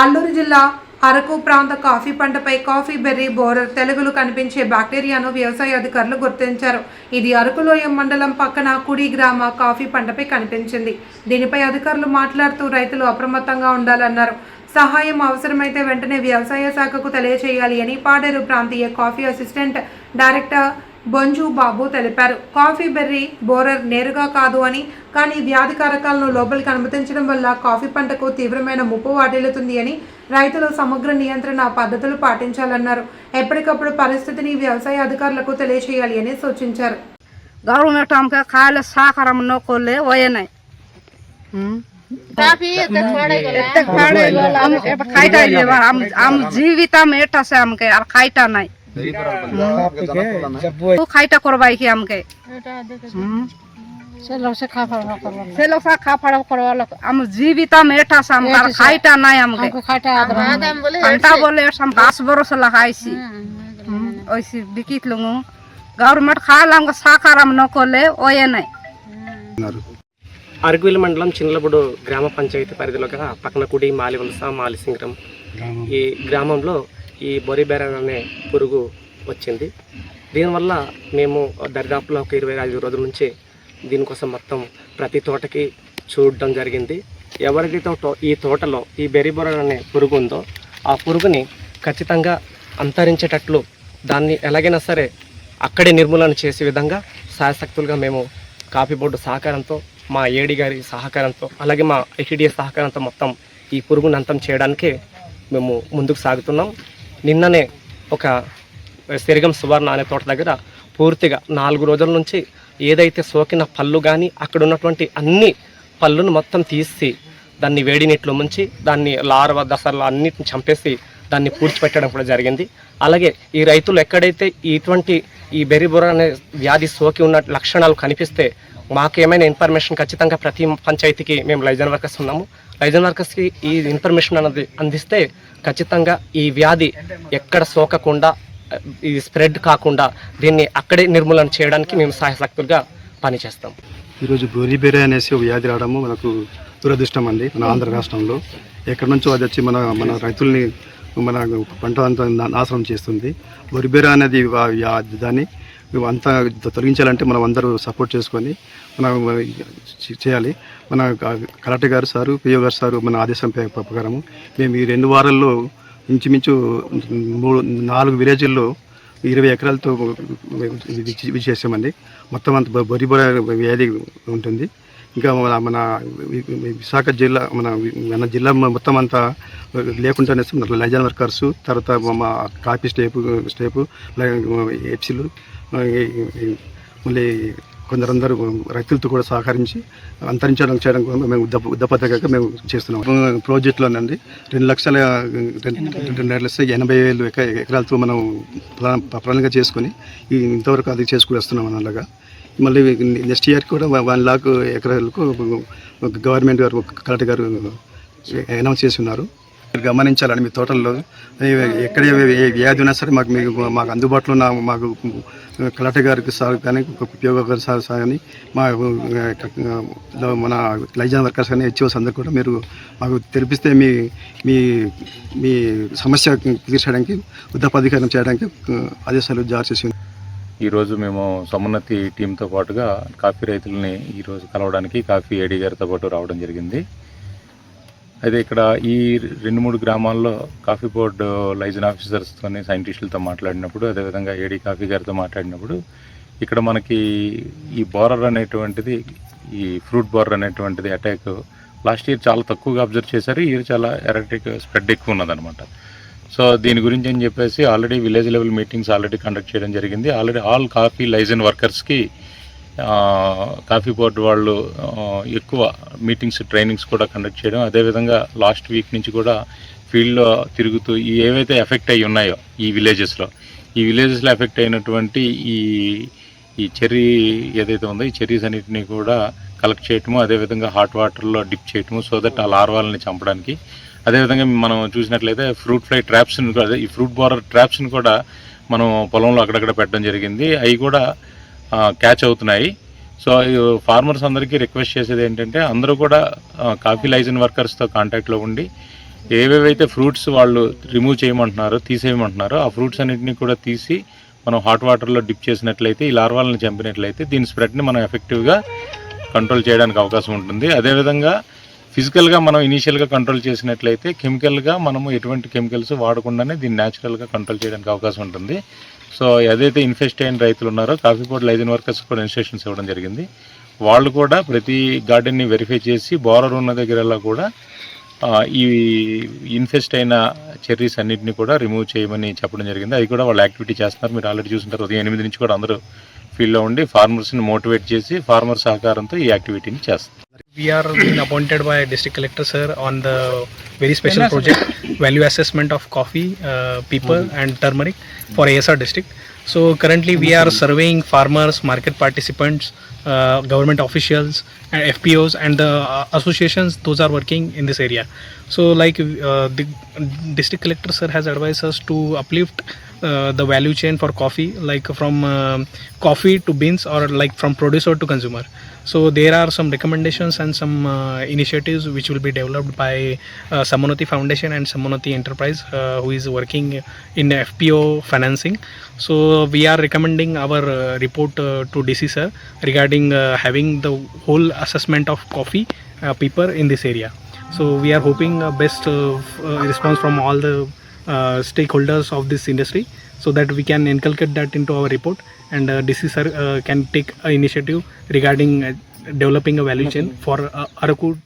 అల్లూరు జిల్లా అరకు ప్రాంత కాఫీ పంటపై కాఫీ బెర్రీ బోరర్ తెలుగులు కనిపించే బ్యాక్టీరియాను వ్యవసాయ అధికారులు గుర్తించారు. ఇది అరకులోయ మండలం పక్కన కుడి గ్రామ కాఫీ పంటపై కనిపించింది. దీనిపై అధికారులు మాట్లాడుతూ రైతులు అప్రమత్తంగా ఉండాలన్నారు. సహాయం అవసరమైతే వెంటనే వ్యవసాయ శాఖకు తెలియచేయాలి అని పాడేరు ప్రాంతీయ coffee assistant director బొంజు బాబు తెలిపారు కాఫీ బెర్రీ బోరర్ నేరుగా కాదు అని కానీ వ్యాధి కారకాలను లోపలికి అనుమతించడం వల్ల కాఫీ పంటకు తీవ్రమైన ముప్పు వాటిల్లుతుంది అని రైతులు సమగ్ర నియంత్రణ పద్ధతులు పాటించాలన్నారు ఎప్పటికప్పుడు పరిస్థితిని వ్యవసాయ అధికారులకు తెలియచేయాలి అని సూచించారు गवर्नमेंट हमके खाए ले साकर हम न खोले वही नहीं एते फाड़े हम एब खाइटा ले हम हम जीविता में एटा से हमके और खाइटा नहीं খাইটা করবাই কি আমাকে সে লোক খা ফাড়া করবা লোক আমি জীবিতাম এটা সাম আর খাইটা নাই আমাকে খাইটা বলে সাম দশ বরস লাগাইছি ওইসি বিকিত লুঙু గవర్నమెంట్ కాలంగా సహకారం నోకోలే ఓయనే అరకువిల మండలం చిన్నలబుడు గ్రామ పంచాయతీ పరిధిలో గల పక్కనకుడి మాలివలస మాలిసింగ్రం ఈ గ్రామంలో ఈ బొరిబెరన్ అనే పురుగు వచ్చింది. దీనివల్ల మేము దరిదాపులో ఒక ఇరవై ఐదు రోజుల నుంచి దీనికోసం మొత్తం ప్రతి తోటకి చూడడం జరిగింది. ఎవరికైతే తో- ఈ తోటలో ఈ బెరిబొరన్ అనే పురుగు ఉందో ఆ పురుగుని ఖచ్చితంగా అంతరించేటట్లు దాన్ని ఎలాగైనా సరే అక్కడే నిర్మూలన చేసే విధంగా శాయశక్తులుగా మేము కాఫీ బోర్డు సహకారంతో మా ఏడి గారి సహకారంతో అలాగే మా ఐటీడీఎస్ సహకారంతో మొత్తం ఈ పురుగును అంతం చేయడానికి మేము ముందుకు సాగుతున్నాం. నిన్ననే ఒక సిరిగం సువర్ణ అనే తోట దగ్గర పూర్తిగా నాలుగు రోజుల నుంచి ఏదైతే సోకిన పళ్ళు కానీ అక్కడ ఉన్నటువంటి అన్ని పళ్ళును మొత్తం తీసి దాన్ని వేడి నీటిలో ముంచి దాన్ని లార్వ దశలు అన్నిటిని చంపేసి దాన్ని పూడ్చిపెట్టడం కూడా జరిగింది. అలాగే ఈ రైతులు ఎక్కడైతే ఇటువంటి ఈ బెరిబుర అనే వ్యాధి సోకి ఉన్న లక్షణాలు కనిపిస్తే మాకేమైనా ఇన్ఫర్మేషన్ ఖచ్చితంగా ప్రతి పంచాయతీకి మేము లైజన్ వర్కర్స్ ఉన్నాము. లైజన్ వర్కర్స్కి ఈ ఇన్ఫర్మేషన్ అన్నది అందిస్తే ఖచ్చితంగా ఈ వ్యాధి ఎక్కడ సోకకుండా ఇది స్ప్రెడ్ కాకుండా దీన్ని అక్కడే నిర్మూలన చేయడానికి మేము సహాయశక్తులుగా పనిచేస్తాం. ఈరోజు బొరిబెరే అనేసి ఒక వ్యాధి రావడము మనకు దురదృష్టం అండి మన ఆంధ్ర రాష్ట్రంలో. ఎక్కడి నుంచో అది వచ్చి మన మన రైతుల్ని మన పంట అంతా నా- నాశనం చేస్తుంది. బొరిబెర అనేది దాన్ని అంతా తొలగించాలంటే మనం అందరూ సపోర్ట్ చేసుకొని మనం చేయాలి. మన కలెక్టర్ గారు సారు పిఓ గారు సారు మన ఆదేశం ప్ర- ప్రకారము మేము ఈ రెండు వారాల్లో ఇంచుమించు మూడు నాలుగు విలేజ్ల్లో ఇరవై ఎకరాలతో ఇది చేసామండి. మొత్తం అంత బొ- బొర వ్యాధి ఉంటుంది. ఇంకా మన మన విశాఖ జిల్లా మన మన జిల్లా మొత్తం అంతా లేకుండానే లైజన్ వర్కర్స్ తర్వాత మా కాఫీ స్టేపు స్టేపు ఎఫ్సీలు మళ్ళీ కొందరందరూ రైతులతో కూడా సహకరించి అంతరించడం చేయడం కోసం మేము ఉద్ద మేము చేస్తున్నాం. ప్రాజెక్టులోనండి రెండు లక్షల రెండు లక్షల ఎనభై వేలు ఎక ఎకరాలతో మనం ప్రణాళిక చేసుకొని ఇంతవరకు అది చేసుకుని వస్తున్నాం అలాగా మళ్ళీ నెక్స్ట్ ఇయర్ కూడా వన్ లాక్ ఎకరాలకు గవర్నమెంట్ గారు కలెక్టర్ గారు అనౌన్స్ చేసి ఉన్నారు మీరు గమనించాలని మీ తోటల్లో. ఎక్కడ ఏ- వ్యాధి ఉన్నా సరే మాకు మీకు మాకు అందుబాటులో ఉన్న మాకు కలెక్టర్ గారికి సార్ కానీ ఉపయోగ సార్ సార్ కానీ మా మన లైజాన్ వర్కర్స్ కానీ హెచ్ఓస్ అందరు కూడా మీరు మాకు తెలిపిస్తే మీ మీ మీ సమస్య తీర్చడానికి ఉద్దపాధికారం చేయడానికి ఆదేశాలు జారీ చేసింది ఈరోజు మేము సమున్నతి టీంతో పాటుగా కాఫీ రైతులని ఈరోజు కలవడానికి కాఫీ ఏడీ గారితో పాటు రావడం జరిగింది. అయితే ఇక్కడ ఈ రెండు మూడు గ్రామాల్లో కాఫీ బోర్డు లైజన్ ఆఫీసర్స్తో సైంటిస్టులతో మాట్లాడినప్పుడు అదేవిధంగా ఏడీ కాఫీ గారితో మాట్లాడినప్పుడు ఇక్కడ మనకి ఈ బోరర్ అనేటువంటిది ఈ ఫ్రూట్ బోరర్ అనేటువంటిది అటాక్ లాస్ట్ ఇయర్ చాలా తక్కువగా అబ్జర్వ్ చేశారు. ఇయర్ చాలా ఎరటిక్ స్ప్రెడ్ ఎక్కువ ఉన్నదనమాట సో దీని గురించి అని చెప్పేసి already village level meetings already conduct చేయడం జరిగింది. ఆల్రెడీ ఆల్ కాఫీ లైజన్ వర్కర్స్కి కాఫీ బోర్డు వాళ్ళు ఎక్కువ మీటింగ్స్ ట్రైనింగ్స్ కూడా కండక్ట్ చేయడం. అదేవిధంగా లాస్ట్ వీక్ నుంచి కూడా ఫీల్డ్లో తిరుగుతూ ఏవైతే ఎఫెక్ట్ అయి ఉన్నాయో ఈ విలేజెస్లో ఈ విలేజెస్లో ఎఫెక్ట్ అయినటువంటి ఈ ఈ చెర్రీ ఏదైతే ఉందో ఈ చెర్రీస్ అన్నిటినీ కూడా కలెక్ట్ చేయటము అదేవిధంగా హాట్ వాటర్లో డిప్ చేయటము సో దట్ ఆ లార్వాలని చంపడానికి అదేవిధంగా మనం చూసినట్లయితే ఫ్రూట్ ఫ్లై ట్రాప్స్ని కూడా ఈ ఫ్రూట్ బోరర్ ట్రాప్స్ని కూడా మనం పొలంలో అక్కడక్కడ పెట్టడం జరిగింది. అవి కూడా క్యాచ్ అవుతున్నాయి. సో ఫార్మర్స్ అందరికీ రిక్వెస్ట్ చేసేది ఏంటంటే అందరూ కూడా కాఫీ లైజన్ వర్కర్స్తో కాంటాక్ట్లో ఉండి ఏవేవైతే ఫ్రూట్స్ వాళ్ళు రిమూవ్ చేయమంటున్నారో తీసేయమంటున్నారో ఆ ఫ్రూట్స్ అన్నింటినీ కూడా తీసి మనం హాట్ వాటర్లో డిప్ చేసినట్లయితే ఈ లార్వాలను చంపినట్లయితే దీని స్ప్రెడ్ని మనం ఎఫెక్టివ్గా కంట్రోల్ చేయడానికి అవకాశం ఉంటుంది. అదేవిధంగా ఫిజికల్గా మనం ఇనీషియల్గా కంట్రోల్ చేసినట్లయితే కెమికల్గా మనము ఎటువంటి కెమికల్స్ వాడకుండానే దీన్ని న్యాచురల్గా కంట్రోల్ చేయడానికి అవకాశం ఉంటుంది. సో ఏదైతే ఇన్ఫెస్ట్ అయిన రైతులు ఉన్నారో కాఫీ పోట్ లైజన్ వర్కర్స్ కూడా ఇన్స్ట్రక్షన్స్ ఇవ్వడం జరిగింది. వాళ్ళు కూడా ప్రతి గార్డెన్ని వెరిఫై చేసి బోరర్ ఉన్న దగ్గరలా కూడా ఈ ఇన్ఫెస్ట్ అయిన చెర్రీస్ అన్నింటినీ కూడా రిమూవ్ చేయమని చెప్పడం జరిగింది. అది కూడా వాళ్ళు యాక్టివిటీ చేస్తున్నారు. మీరు ఆల్రెడీ చూసింటారు. ఉదయం ఎనిమిది నుంచి కూడా అందరూ ఫీల్డ్లో ఉండి ఫార్మర్స్ని మోటివేట్ చేసి ఫార్మర్ సహకారంతో ఈ యాక్టివిటీని చేస్తారు We are being appointed by district collector sir on the very special project value assessment of coffee, uh, people and turmeric for ASR district. So currently we are surveying farmers, market participants, uh, government officials, and FPOs and the uh, associations. Those are working in this area. So like uh, the district collector sir has advised us to uplift uh, the value chain for coffee, like from um coffee to beans or like from producer to consumer. So there are some recommendations and some uh, initiatives which will be developed by uh, Samanati Foundation and Samanati Enterprise, uh, who is working in FPO financing. So we are recommending our uh, report uh, to DC sir regarding uh, having the whole assessment of coffee uh, paper in this area. So we are hoping uh, best uh, uh, response from all the uh, stakeholders of this industry so that we can inculcate that into our report and uh, DC sir uh, can take an initiative regarding uh, developing a value chain for uh, Araku